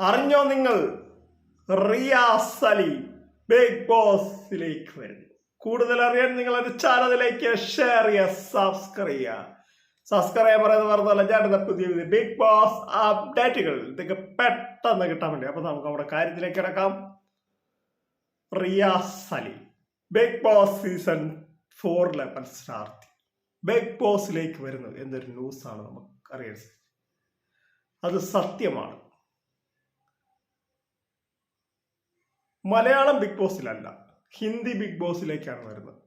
അറിഞ്ഞോ നിങ്ങൾ? റിയാസ് അലി ബിഗ് ബോസിലേക്ക് വരുന്നു. കൂടുതൽ അറിയാൻ നിങ്ങൾ ഒരു ചാനലിലേക്ക് ഷെയർ ചെയ്യുക സബ്സ്ക്രൈബ് ചെയ്യുക. സബ്സ്ക്രൈബ് പറയുന്ന പറഞ്ഞല്ല ഞാൻ പുതിയ പുതിയ ബിഗ് ബോസ് അപ്ഡേറ്റുകൾ ഇതൊക്കെ പെട്ടെന്ന് കിട്ടാൻ വേണ്ടി. അപ്പൊ നമുക്ക് നമ്മുടെ കാര്യത്തിലേക്ക് കിടക്കാം. Riyas Ali big boss season ഫോറിലെ start big ബോസിലേക്ക് വരുന്നു എന്നൊരു ന്യൂസ് ആണ് നമുക്ക് അറിയാൻ അത് സത്യമാണ്. മലയാളം ബിഗ് ബോസിലല്ല ഹിന്ദി ബിഗ് ബോസിലേക്കാണ് വരുന്നത്.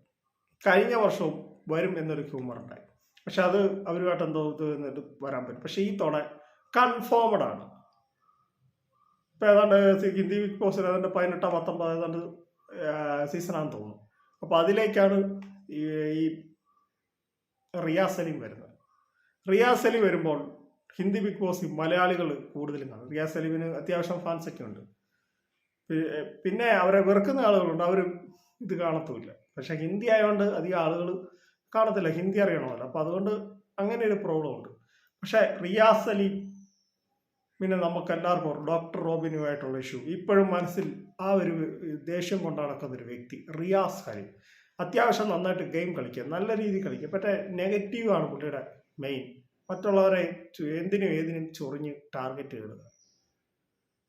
കഴിഞ്ഞ വർഷവും വരും എന്നൊരു ഹ്യൂമർ ഉണ്ടായി. പക്ഷെ അത് അവരുമായിട്ട് എന്തോ ഇത് എന്നിട്ട് വരാൻ പറ്റും. പക്ഷെ ഈ തവണ കൺഫേംഡ് ആണ്. ഇപ്പൊ ഏതാണ്ട് ഹിന്ദി ബിഗ് ബോസിൽ ഏതാണ്ട് പതിനെട്ടോ പത്തൊമ്പത് ഏതാണ്ട് സീസണാന്ന് തോന്നുന്നു. അപ്പോൾ അതിലേക്കാണ് ഈ റിയാസലിം വരുന്നത്. റിയാസ് വരുമ്പോൾ ഹിന്ദി ബിഗ് ബോസിൽ മലയാളികൾ കൂടുതലും കാണും. റിയാസ് അലിമിന് അത്യാവശ്യം ഫാൻസൊക്കെ ഉണ്ട്. പിന്നെ അവരെ വെറുക്കുന്ന ആളുകളുണ്ട്. അവർ ഇത് കാണത്തുമില്ല. പക്ഷെ ഹിന്ദി ആയതുകൊണ്ട് അധികം ആളുകൾ കാണത്തില്ല. ഹിന്ദി അറിയണമല്ലോ. അപ്പം അതുകൊണ്ട് അങ്ങനെ ഒരു പ്രോബ്ലം ഉണ്ട്. പക്ഷെ റിയാസ് അലി പിന്നെ നമുക്ക് എല്ലാവർക്കും അറിയാം, ഡോക്ടർ റോബിനുമായിട്ടുള്ള ഇഷ്യൂ ഇപ്പോഴും മനസ്സിൽ ആ ഒരു ദേഷ്യം കൊണ്ട് നടക്കുന്ന ഒരു വ്യക്തി. റിയാസ് അലി അത്യാവശ്യം നന്നായിട്ട് ഗെയിം കളിക്കുക. നല്ല രീതിയിൽ കളിക്കുക. പക്ഷേ നെഗറ്റീവാണ് പുള്ളിയുടെ മെയിൻ മറ്റുള്ളവരെ എന്തിനും ഏതിനും ചൊറിഞ്ഞ് ടാർഗറ്റ് ചെയ്യുന്നത്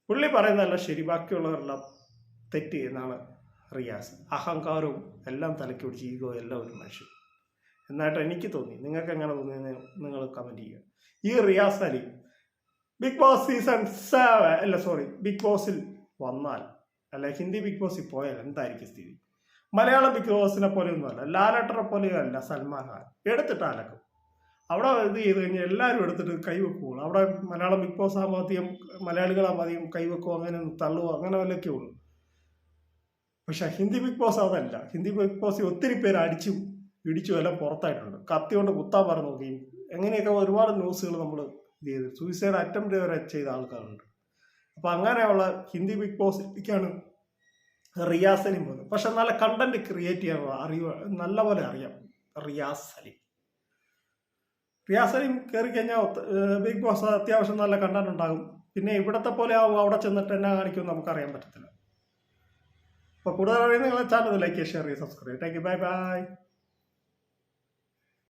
പുള്ളി പറയുന്നതല്ല ശരി ബാക്കിയുള്ളവരെല്ലാം തെറ്റ് എന്നാണ് റിയാസ്. അഹങ്കാരവും എല്ലാം തലയ്ക്ക് പിടിച്ച് ഈഗോ എല്ലാം ഒരു മനുഷ്യൻ. എന്നായിട്ട് എനിക്ക് തോന്നി. നിങ്ങൾക്ക് എങ്ങനെ തോന്നിയെന്ന് നിങ്ങൾ കമന്റ് ചെയ്യുക. ഈ Riyas Ali big boss season seven അല്ല സോറി ബിഗ് ബോസിൽ വന്നാൽ അല്ല ഹിന്ദി ബിഗ് ബോസിൽ പോയാൽ എന്തായിരിക്കും സ്ഥിതി? മലയാളം ബിഗ് ബോസിനെ പോലെയൊന്നുമല്ല ലാലട്ടറെ പോലെയോ അല്ല സൽമാൻ ഖാൻ. എടുത്തിട്ട് അവിടെ ഇത് ചെയ്ത് കഴിഞ്ഞാൽ എല്ലാവരും എടുത്തിട്ട് കൈവെക്കുള്ളൂ അവിടെ മലയാളം ബിഗ് ബോസ് ആകുമ്പോൾ അധികം മലയാളികളാകുമ്പോൾ അധികം കൈവെക്കുമോ അങ്ങനെ തള്ളുക അങ്ങനെ വല്ലൊക്കെ ഉള്ളൂ. പക്ഷെ ഹിന്ദി ബിഗ് ബോസ് അതല്ല. ഹിന്ദി ബിഗ് ബോസിൽ ഒത്തിരി പേര് അടിച്ചും ഇടിച്ചും എല്ലാം പുറത്തായിട്ടുണ്ട്. കത്തി കൊണ്ട് കുത്താൻ പറഞ്ഞു നോക്കുകയും എങ്ങനെയൊക്കെ ഒരുപാട് ന്യൂസുകൾ നമ്മൾ ഇത് ചെയ്ത്. സൂയിസൈഡ് അറ്റംപ്റ്റ് വരെ ചെയ്ത ആൾക്കാരുണ്ട്. അപ്പം അങ്ങനെയുള്ള ഹിന്ദി ബിഗ് ബോസിലേക്കാണ് റിയാസ് അലിം പോകുന്നത് പക്ഷെ നല്ല കണ്ടന്റ് ക്രിയേറ്റ് ചെയ്യാനുള്ള അറിവ് നല്ല പോലെ അറിയാം. റിയാസ് അലിം റിയാസ് അലിം കയറി കഴിഞ്ഞാൽ ബിഗ് ബോസ് അത്യാവശ്യം നല്ല കണ്ടന്റ് പിന്നെ ഇവിടത്തെ പോലെ ആവും അവിടെ ചെന്നിട്ട് എന്നാ കാണിക്കും നമുക്കറിയാൻ പറ്റത്തില്ല. അപ്പോൾ കൂടുതൽ അറിയുന്ന നിങ്ങളെ ചാനൽ ലൈക്ക് ഷെയർ ചെയ്യുക subscribe thank you bye bye